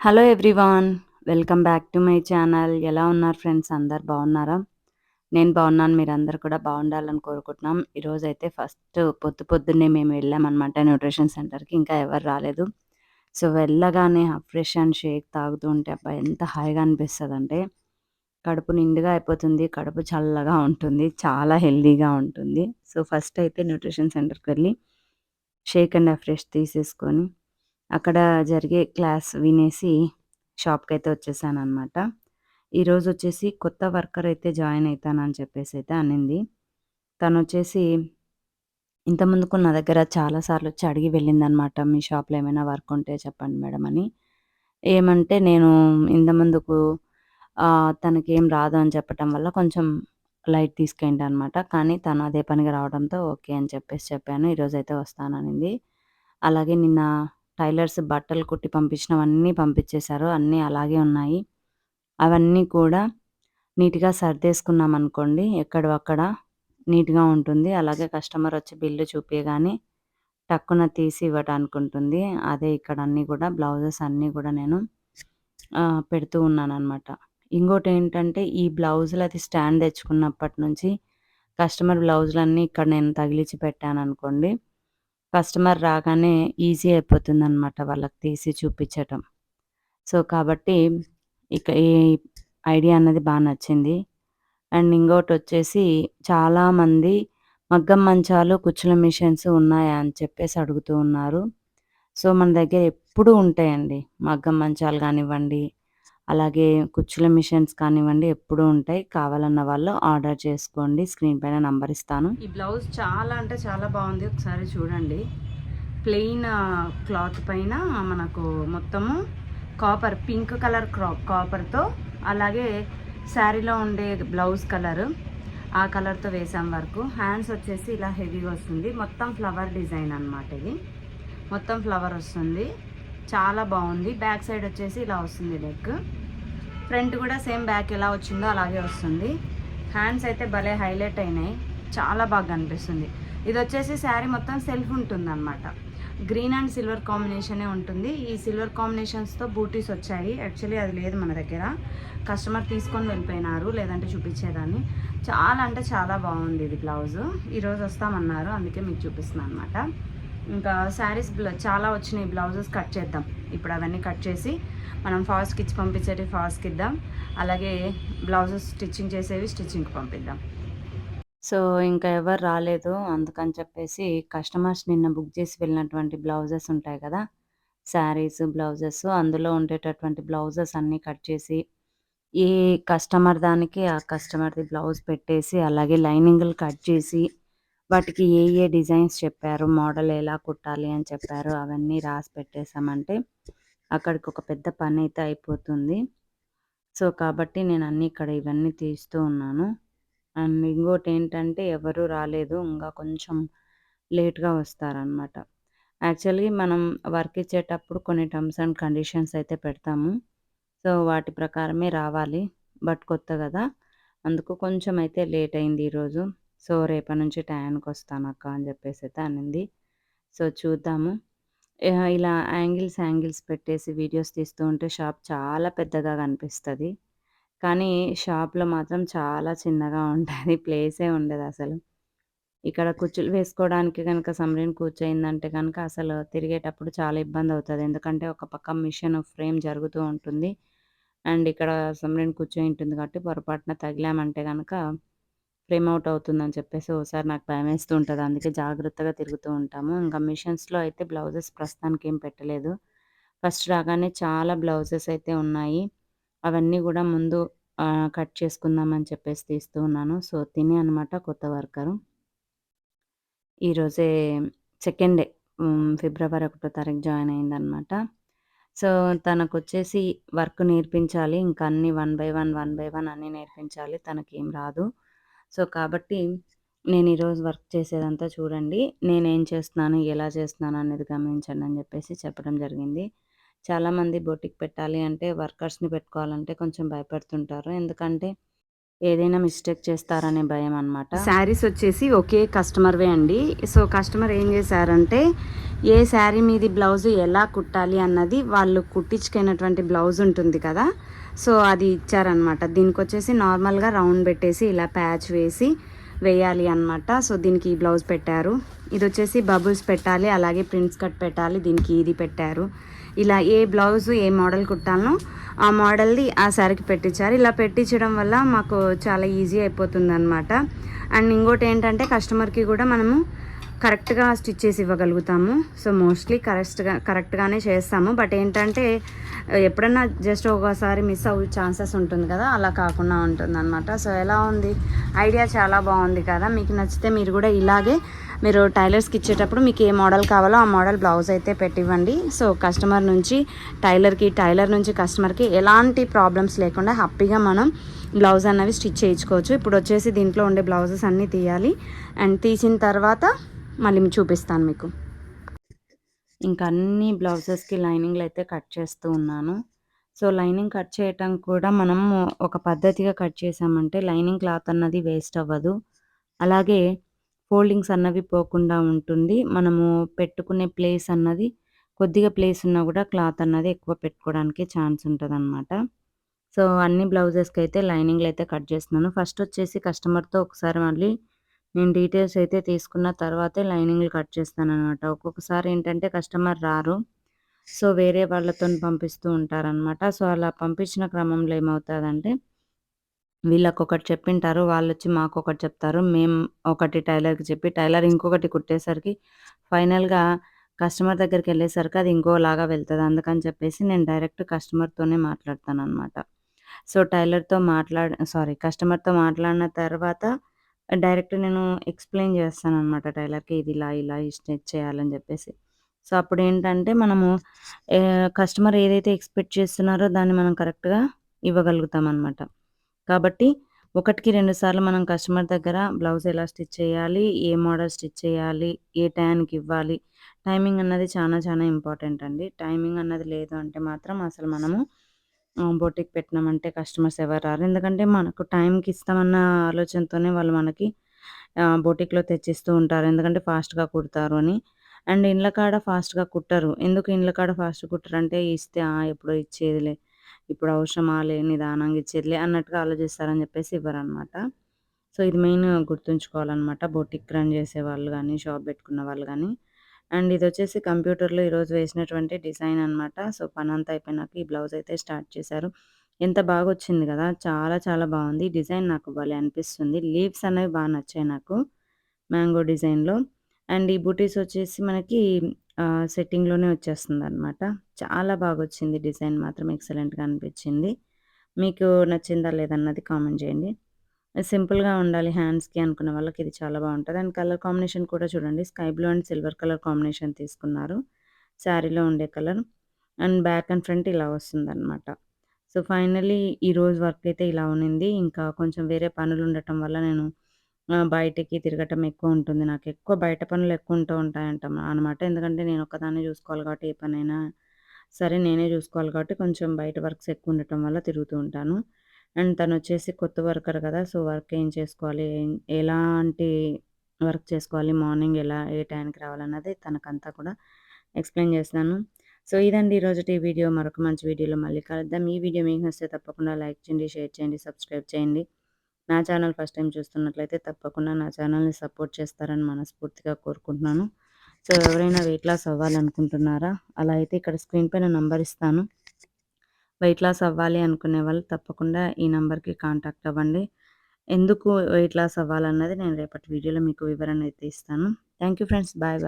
Hello everyone welcome back to my channel ఎలా ఉన్నారు friends అందరు బాగున్నారా? నేను బాగున్నాను మీరందరూ కూడా బాగుండాలని కోరుకుంటున్నాం. ఈరోజు అయితే ఫస్ట్ పొద్దు పొద్దున్నే మేము వెళ్ళామన్నమాట న్యూట్రిషన్ సెంటర్కి ఇంకా ఎవరు రాలేదు. సో వెళ్ళగానే ఫ్రెష్ అండ్ షేక్ తాగుతూ ఉంటే అబ్బా ఎంత హాయిగా అనిపిస్తుంది అంటే కడుపు నిండుగా అయిపోతుంది కడుపు చల్లగా ఉంటుంది చాలా హెల్దీగా ఉంటుంది. సో ఫస్ట్ అయితే న్యూట్రిషన్ సెంటర్కి వెళ్ళి షేక్ అండ్ ఫ్రెష్ తీసేసుకొని అక్కడ జరిగే క్లాస్ వినేసి షాప్కి అయితే వచ్చేసాను అనమాట ఈరోజు వచ్చేసి కొత్త వర్కర్ అయితే జాయిన్ అవుతానని చెప్పేసి అయితే అనింది. తను వచ్చేసి ఇంత ముందుకు నా దగ్గర చాలా సార్లు వచ్చి అడిగి వెళ్ళిందనమాట మీ షాప్లో ఏమైనా వర్క్ ఉంటే చెప్పండి మేడం అని. ఏమంటే నేను ఇంత ముందుకు తనకి ఏం రాదు అని చెప్పటం వల్ల కొంచెం లైట్ తీసుకెళ్ళి అనమాట కానీ తను అదే పనిగా రావడంతో ఓకే అని చెప్పేసి చెప్పాను. ఈరోజు అయితే వస్తాననింది. అలాగే నిన్న టైలర్స్ బట్టలు కుట్టి పంపించినవన్నీ పంపించేశారు. అన్నీ అలాగే ఉన్నాయి. అవన్నీ కూడా నీట్గా సర్దేసుకున్నాం అనుకోండి ఎక్కడక్కడ నీట్గా ఉంటుంది. అలాగే కస్టమర్ వచ్చి బిల్లు చూపించగానే టక్కున తీసి ఇవ్వడానికి ఉంటుంది. అదే ఇక్కడ అన్నీ కూడా బ్లౌజెస్ అన్నీ కూడా నేను పెడుతూ ఉన్నాను అనమాట ఇంకోటి ఏంటంటే ఈ బ్లౌజులు అది స్టాండ్ తెచ్చుకున్నప్పటి నుంచి కస్టమర్ బ్లౌజులన్నీ ఇక్కడ నేను తగిలించి పెట్టాను అనుకోండి కస్టమర్ రాగానే ఈజీ అయిపోతుంది అనమాట వాళ్ళకి తీసి చూపించటం. సో కాబట్టి ఇక ఈ ఐడియా అన్నది బాగా నచ్చింది. అండ్ ఇంకోటి వచ్చేసి చాలామంది మగ్గం మంచాలు కుచ్చుల మిషన్స్ ఉన్నాయా అని చెప్పేసి అడుగుతూ ఉన్నారు. సో మన దగ్గర ఎప్పుడూ ఉంటాయండి. మగ్గం మంచాలు కానివ్వండి అలాగే కుచ్చుల మిషన్స్ కానివ్వండి ఎప్పుడూ ఉంటాయి. కావాలన్న వాళ్ళు ఆర్డర్ చేసుకోండి. స్క్రీన్ పైన నంబర్ ఇస్తాను. ఈ బ్లౌజ్ చాలా అంటే చాలా బాగుంది. ఒకసారి చూడండి. ప్లెయిన్ క్లాత్ పైన మనకు మొత్తము కాపర్ పింక్ కలర్ క్రా కాపర్తో అలాగే శారీలో ఉండే బ్లౌజ్ కలర్ ఆ కలర్తో వేసాం వరకు. హ్యాండ్స్ వచ్చేసి ఇలా హెవీగా వస్తుంది. మొత్తం ఫ్లవర్ డిజైన్ అనమాట ఇది. మొత్తం ఫ్లవర్ వస్తుంది. చాలా బాగుంది. బ్యాక్ సైడ్ వచ్చేసి ఇలా వస్తుంది లెగ్. ఫ్రంట్ కూడా సేమ్ బ్యాక్ ఎలా వచ్చిందో అలాగే వస్తుంది. హ్యాండ్స్ అయితే భలే హైలైట్ అయినాయి. చాలా బాగా అనిపిస్తుంది ఇది వచ్చేసి శారీ మొత్తం సెల్ఫ్ ఉంటుంది గ్రీన్ అండ్ సిల్వర్ కాంబినేషనే ఉంటుంది. ఈ సిల్వర్ కాంబినేషన్స్తో బూటీస్ వచ్చాయి. యాక్చువల్లీ అది లేదు మన దగ్గర. కస్టమర్ తీసుకొని వెళ్ళిపోయినారు లేదంటే చూపించేదాన్ని. చాలా అంటే చాలా బాగుంది ఇది బ్లౌజ్. ఈరోజు వస్తామన్నారు అందుకే మీకు చూపిస్తున్నాను అనమాట ఇంకా శారీస్ చాలా వచ్చినాయి బ్లౌజెస్ కట్ చేద్దాం. ఇప్పుడు అవన్నీ కట్ చేసి మనం ఫాస్ట్కి ఇచ్చి పంపించేవి ఫాస్ట్కి ఇద్దాం. అలాగే బ్లౌజెస్ స్టిచ్చింగ్ చేసేవి స్టిచ్చింగ్కి పంపిద్దాం. సో ఇంకా ఎవరు రాలేదు. అందుకని చెప్పేసి కస్టమర్స్ నిన్న బుక్ చేసి వెళ్ళినటువంటి బ్లౌజెస్ ఉంటాయి కదా శారీస్ బ్లౌజెస్ అందులో ఉండేటటువంటి బ్లౌజెస్ అన్నీ కట్ చేసి ఈ కస్టమర్ దానికి ఆ కస్టమర్ది బ్లౌజ్ పెట్టేసి అలాగే లైనింగ్లు కట్ చేసి వాటికి ఏ ఏ డిజైన్స్ చెప్పారు? మోడల్ ఎలా కుట్టాలి అని చెప్పారు? అవన్నీ రాసి పెట్టేసామంటే అక్కడికి ఒక పెద్ద పని అయితే అయిపోతుంది. సో కాబట్టి నేను అన్నీ ఇక్కడ ఇవన్నీ తీస్తూ ఉన్నాను. అండ్ ఇంకోటి ఏంటంటే ఎవరు రాలేదు ఇంకా కొంచెం లేట్గా వస్తారనమాట యాక్చువల్లీ మనం వర్క్ ఇచ్చేటప్పుడు కొన్ని టర్మ్స్ అండ్ కండిషన్స్ అయితే పెడతాము. సో వాటి ప్రకారమే రావాలి బట్ కొత్త కదా. అందుకు కొంచెం అయితే లేట్ అయింది ఈరోజు. సో రేపటి నుంచి టయానికి వస్తాను అక్క అని చెప్పేసి అయితే అనింది. సో చూద్దాము. ఇలా యాంగిల్స్ యాంగిల్స్ పెట్టేసి వీడియోస్ తీస్తూ ఉంటే షాప్ చాలా పెద్దగా కనిపిస్తుంది. కానీ షాప్లో మాత్రం చాలా చిన్నగా ఉంటుంది. ప్లేసే ఉండదు అసలు. ఇక్కడ కుర్చీలు వేసుకోవడానికి కనుక సమరీన్ కూర్చోయిందంటే కనుక అసలు తిరిగేటప్పుడు చాలా ఇబ్బంది అవుతుంది ఎందుకంటే ఒక పక్క మిషన్ ఫ్రేమ్ జరుగుతూ ఉంటుంది. అండ్ ఇక్కడ సమరీన్ కూర్చొని ఉంటుంది కాబట్టి పొరపాటున తగిలామంటే కనుక ఫ్రేమ్ అవుట్ అవుతుందని చెప్పేసి ఒకసారి నాకు భయం వేస్తూ ఉంటుంది అందుకే జాగ్రత్తగా తిరుగుతూ ఉంటాము. ఇంకా మిషన్స్లో అయితే బ్లౌజెస్ ప్రస్తుతానికి ఏం పెట్టలేదు. ఫస్ట్ రాగానే చాలా బ్లౌజెస్ అయితే ఉన్నాయి. అవన్నీ కూడా ముందు కట్ చేసుకుందామని చెప్పేసి తీస్తూ ఉన్నాను. సో తిని అనమాట కొత్త వర్కరు. ఈరోజే సెకండ్ డే. ఫిబ్రవరి ఒకటో తారీఖు జాయిన్ అయిందనమాట. సో తనకు వచ్చేసి వర్క్ నేర్పించాలి. ఇంకా అన్ని one by one one by one అన్నీ నేర్పించాలి. తనకేం రాదు. సో కాబట్టి నేను ఈరోజు వర్క్ చేసేదంతా చూడండి. నేనేం చేస్తున్నాను ఎలా చేస్తున్నాను అనేది గమనించండి అని చెప్పేసి చెప్పడం జరిగింది. చాలామంది బొటిక్ పెట్టాలి అంటే వర్కర్స్ని పెట్టుకోవాలంటే కొంచెం భయపడుతుంటారు. ఎందుకంటే ఏదైనా మిస్టేక్ చేస్తారనే భయం అనమాట శారీస్ వచ్చేసి ఒకే కస్టమర్వే అండి. సో కస్టమర్ ఏం చేశారంటే ఏ శారీ మీది బ్లౌజ్ ఎలా కుట్టాలి అన్నది వాళ్ళు కుట్టించుకున్నటువంటి బ్లౌజ్ ఉంటుంది కదా. సో అది ఇచ్చారనమాట దీనికి వచ్చేసి నార్మల్గా రౌండ్ పెట్టేసి ఇలా ప్యాచ్ వేసి వేయాలి అనమాట సో దీనికి ఈ బ్లౌజ్ పెట్టారు. ఇది వచ్చేసి బబుల్స్ పెట్టాలి అలాగే ప్రింట్స్ కట్ పెట్టాలి దీనికి ఇది పెట్టారు. ఇలా ఏ బ్లౌజ్ ఏ మోడల్ కుట్టాలనో ఆ మోడల్ది ఆ శారీకి పెట్టించారు. ఇలా పెట్టించడం వల్ల మాకు చాలా ఈజీ అయిపోతుంది అనమాట అండ్ ఇంకోటి ఏంటంటే కస్టమర్కి కూడా మనము కరెక్ట్గా స్టిచ్ చేసి ఇవ్వగలుగుతాము. సో మోస్ట్లీ కరెక్ట్గా కరెక్ట్గానే చేస్తాము. బట్ ఏంటంటే ఎప్పుడన్నా జస్ట్ ఒకసారి మిస్ అవ్వే ఛాన్సెస్ ఉంటుంది కదా అలా కాకుండా ఉంటుంది అనమాట సో ఎలా ఉంది? ఐడియా చాలా బాగుంది కదా. మీకు నచ్చితే మీరు కూడా ఇలాగే మీరు టైలర్స్కి ఇచ్చేటప్పుడు మీకు ఏ మోడల్ కావాలో ఆ మోడల్ బ్లౌజ్ అయితే పెట్టివ్వండి. సో కస్టమర్ నుంచి టైలర్కి టైలర్ నుంచి కస్టమర్కి ఎలాంటి ప్రాబ్లమ్స్ లేకుండా హ్యాపీగా మనం బ్లౌజ్ అన్నవి స్టిచ్ చేయించుకోవచ్చు. ఇప్పుడు వచ్చేసి దీంట్లో ఉండే బ్లౌజెస్ అన్నీ తీయాలి. అండ్ తీసిన తర్వాత మళ్ళీ చూపిస్తాను మీకు. ఇంకా అన్ని బ్లౌజెస్కి లైనింగ్లు అయితే కట్ చేస్తూ ఉన్నాను. సో లైనింగ్ కట్ చేయటం కూడా మనం ఒక పద్ధతిగా కట్ చేసామంటే లైనింగ్ క్లాత్ అన్నది వేస్ట్ అవ్వదు. అలాగే ఫోల్డింగ్స్ అన్నవి పోకుండా ఉంటుంది. మనము పెట్టుకునే ప్లేస్ అన్నది కొద్దిగా ప్లేస్ ఉన్నా కూడా క్లాత్ అన్నది ఎక్కువ పెట్టుకోవడానికి ఛాన్స్ ఉంటుంది అనమాట సో అన్ని బ్లౌజెస్కి అయితే లైనింగ్లు అయితే కట్ చేస్తున్నాను. ఫస్ట్ వచ్చేసి కస్టమర్తో ఒకసారి మళ్ళీ నేను డీటెయిల్స్ అయితే తీసుకున్న తర్వాతే లైనింగ్లు కట్ చేస్తాను అనమాట ఒక్కొక్కసారి ఏంటంటే కస్టమర్ రారు. సో వేరే వాళ్ళతో పంపిస్తూ ఉంటారనమాట సో అలా పంపించిన క్రమంలో ఏమవుతుందంటే వీళ్ళకి ఒకటి చెప్పింటారు వాళ్ళు వచ్చి మాకు ఒకటి చెప్తారు. మేము ఒకటి టైలర్కి చెప్పి టైలర్ ఇంకొకటి కుట్టేసరికి ఫైనల్గా కస్టమర్ దగ్గరికి వెళ్ళేసరికి అది ఇంకోలాగా వెళ్తుంది. అందుకని చెప్పేసి నేను డైరెక్ట్ కస్టమర్తోనే మాట్లాడతాను అనమాట సో టైలర్తో మాట్లాడ సారీ కస్టమర్తో మాట్లాడిన తర్వాత డైరెక్ట్ నేను ఎక్స్‌ప్లెయిన్ చేస్తాను అనమాట టైలర్‌కి ఇది ఇలా, ఇలా స్టిచ్ చేయాలని చెప్పేసి. సో, అప్పుడు ఏంటంటే మనము కస్టమర్ ఏదైతే ఎక్స్‌పెక్ట్ చేస్తున్నారో దాన్ని మనం కరెక్ట్‌గా ఇవ్వగలుగుతాం అనమాట కాబట్టి ఒకటికి రెండు సార్లు మనం కస్టమర్ దగ్గర బ్లౌజ్ ఎలా స్టిచ్ చేయాలి? ఏ మోడల్ స్టిచ్ చేయాలి? ఏ టైంకి ఇవ్వాలి? టైమింగ్ అన్నది చాలా చాలా ఇంపార్టెంట్ అండి. టైమింగ్ అన్నది లేదు అంటే మాత్రం అసలు మనము బొటిక్ పెట్టినామంటే కస్టమర్స్ ఎవరు రారు. ఎందుకంటే మనకు టైంకి ఇస్తామన్న ఆలోచనతోనే వాళ్ళు మనకి బొటిక్లో తెచ్చిస్తూ ఉంటారు. ఎందుకంటే ఫాస్ట్గా కుడతారు అని. అండ్ ఇండ్ల కాడ ఫాస్ట్గా కుట్టరు. ఎందుకు ఇండ్ల కాడ ఫాస్ట్ కుట్టరంటే ఇస్తే ఎప్పుడో ఇచ్చేదిలే ఇప్పుడు అవసరమా లే నిదానంగా ఇచ్చేదిలే అన్నట్టుగా ఆలోచిస్తారని చెప్పేసి ఇవ్వరనమాట సో ఇది మెయిన్ గుర్తుంచుకోవాలన్నమాట. బొటిక్ రన్ చేసే వాళ్ళు కానీ షాప్ పెట్టుకున్న వాళ్ళు కానీ అండ్ ఇది వచ్చేసి కంప్యూటర్‌లో ఈరోజు వేసినటువంటి డిజైన్ అనమాట. సో, పని అంతా అయిపోయినాక ఈ బ్లౌజ్ అయితే స్టార్ట్ చేశారు. ఎంత బాగా వచ్చింది కదా! చాలా చాలా బాగుంది. డిజైన్ నాకు భలే అనిపిస్తుంది. లీవ్స్ అనేవి బాగా నచ్చాయి నాకు. మ్యాంగో డిజైన్‌లో. అండ్ ఈ బూటీస్ వచ్చేసి మనకి సెట్టింగ్‌లోనే వచ్చేస్తుంది అనమాట చాలా బాగా వచ్చింది డిజైన్ మాత్రం ఎక్సలెంట్‌గా అనిపించింది. మీకు నచ్చిందా లేదన్నది కామెంట్ చేయండి. సింపుల్‌గా ఉండాలి హ్యాండ్స్‌కి అనుకున్న వాళ్ళకి ఇది చాలా బాగుంటుంది అండ్ కలర్ కాంబినేషన్ కూడా చూడండి sky blue and silver colour combination తీసుకున్నారు. శారీలో ఉండే colour. And back and front ఇలా వస్తుందన్నమాట సో, ఫైనలీ ఈరోజు వర్క్ అయితే ఇలా ఉన్నింది. ఇంకా కొంచెం వేరే పనులు ఉండటం వల్ల నేను బయటికి తిరగటం ఎక్కువ ఉంటుంది. నాకు ఎక్కువ బయట పనులు ఎక్కువ ఉంటూ ఉంటాయంట అనమాట. ఎందుకంటే నేను ఒక్కదాన్నే చూసుకోవాలి కాబట్టి ఏ పనైనా సరే నేనే చూసుకోవాలి కాబట్టి కొంచెం బయట వర్క్స్ ఎక్కువ ఉండటం వల్ల తిరుగుతూ ఉంటాను. అండ్ తను వచ్చేసి కొత్త వర్కర్ కదా సో వర్క్ ఏం చేసుకోవాలి? ఎలాంటి వర్క్ చేసుకోవాలి? మార్నింగ్ ఎలా ఏ టైంకి రావాలన్నది తనకంతా కూడా ఎక్స్ప్లెయిన్ చేస్తాను సో ఇదండి ఈరోజు ఈ వీడియో. మరొక మంచి వీడియోలో మళ్ళీ కలుద్దాం. ఈ వీడియో మీకు నచ్చితే తప్పకుండా లైక్ చేయండి షేర్ చేయండి సబ్స్క్రైబ్ చేయండి. నా ఛానల్ ఫస్ట్ టైం చూస్తున్నట్లయితే తప్పకుండా నా ఛానల్ని సపోర్ట్ చేస్తారని మనస్ఫూర్తిగా కోరుకుంటున్నాను. సో ఎవరైనా వెయిట్ లాస్ అవ్వాలనుకుంటున్నారా అలా అయితే ఇక్కడ స్క్రీన్ పైన నంబర్ ఇస్తాను. వెయిట్ లాస్ అవ్వాలి అనుకునే వాళ్ళు తప్పకుండా ఈ నెంబర్కి కాంటాక్ట్ అవ్వండి. ఎందుకు వెయిట్ లాస్ అవ్వాలన్నది నేను రేపటి వీడియోలో మీకు వివరణ అయితే ఇస్తాను. Thank you friends. Bye bye.